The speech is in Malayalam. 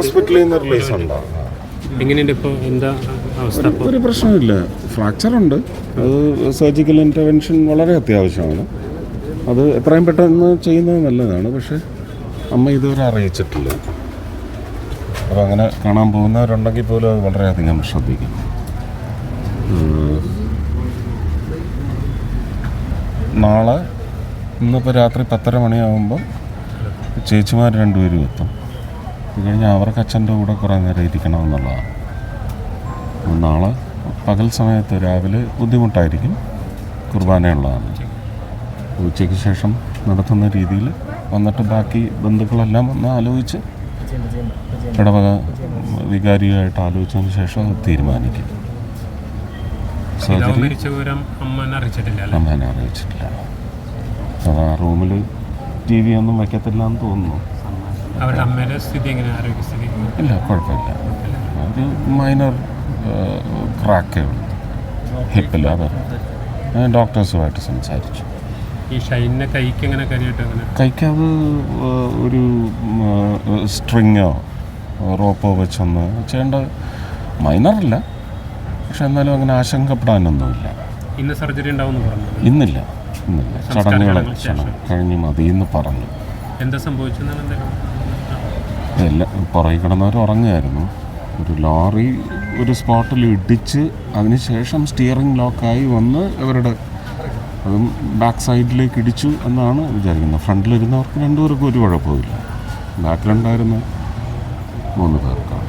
ഹോസ്പിറ്റലിൽ നിന്ന് റിലീസ് ഉണ്ടോ? എങ്ങനെയുണ്ട് ഇപ്പോൾ എന്താ അവസ്ഥ ഒരു പ്രശ്നമില്ല. ഫ്രാക്ചർ ഉണ്ട് അത് സർജിക്കൽ ഇന്റർവെൻഷൻ വളരെ അത്യാവശ്യമാണ്. അത് എത്രയും പെട്ടെന്ന് ചെയ്യുന്നത് നല്ലതാണ്. പക്ഷേ അമ്മ ഇതുവരെ അറിയിച്ചിട്ടില്ല. അപ്പോൾ അങ്ങനെ കാണാൻ പോകുന്നവരുണ്ടെങ്കിൽ പോലും അത് വളരെയധികം ശ്രദ്ധിക്കണം. ഉം. നാളെ ഇന്നിപ്പോൾ രാത്രി പത്തര മണിയാകുമ്പോൾ ചേച്ചിമാർ രണ്ടുപേരും എത്തും. കഴിഞ്ഞാൽ അവർക്ക് അച്ഛന്റെ കൂടെ കുറേ നേരം ഇരിക്കണമെന്നുള്ളതാണ് എന്നുള്ളതാണ്. നാളെ പകൽ സമയത്ത് രാവിലെ ബുദ്ധിമുട്ടായിരിക്കും. കുർബാനയുള്ളതാണ്. ഉച്ചയ്ക്ക് ശേഷം നടത്തുന്ന രീതിയിൽ വന്നിട്ട് ബാക്കി ബന്ധുക്കളെല്ലാം ഒന്ന് ആലോചിച്ച് ഇടവക വികാരികമായിട്ട് ആലോചിച്ചതിന് ശേഷം അത് തീരുമാനിക്കും. സർജറി അമ്മനെ അറിയിച്ചിട്ടില്ല. അത് റൂമിൽ ടി വി ഒന്നും വയ്ക്കത്തില്ല എന്ന് തോന്നുന്നു. അവരുടെ അമ്മയുടെ സ്ഥിതി എങ്ങനെ ആരോഗ്യസ്ഥിതി ഇല്ല കുഴപ്പമില്ല. അത് മൈനർ ക്രാക്കേ ഉള്ളൂ ഹിപ്പിൽ അത് ഡോക്ടേഴ്സുമായിട്ട് സംസാരിച്ചു. ഈ ഷൈനിനെ കൈക്ക് എങ്ങനെ കരിയിട്ട് അങ്ങനെ? കൈക്കത് ഒരു സ്ട്രിങ്ങോ റോപ്പോ വെച്ചൊന്ന് ചെയ്യേണ്ട മൈനറല്ല പക്ഷെ എന്നാലും അങ്ങനെ ആശങ്കപ്പെടാനൊന്നുമില്ല. ഇന്ന് സർജറി ഉണ്ടാവുമെന്ന് പറഞ്ഞു? ഇന്നില്ല ഇന്നില്ല. ചടങ്ങുകൾ കഴിഞ്ഞ് മതി എന്ന് പറഞ്ഞു. എന്താ സംഭവിച്ചു എല്ലാം പുറകിൽ കിടന്നവർ ഉറങ്ങുമായിരുന്നു. ഒരു ലോറി ഒരു സ്പോട്ടിൽ ഇടിച്ച് അതിനുശേഷം സ്റ്റിയറിംഗ് ലോക്കായി വന്ന് ഇവരുടെ അതും ബാക്ക് സൈഡിലേക്ക് ഇടിച്ചു എന്നാണ് വിചാരിക്കുന്നത്. ഫ്രണ്ടിലിരുന്നവർക്ക് രണ്ടുപേർക്കും ഒരു കുഴപ്പമില്ല ബാക്കിലുണ്ടായിരുന്ന മൂന്ന് പേർക്കാണ്.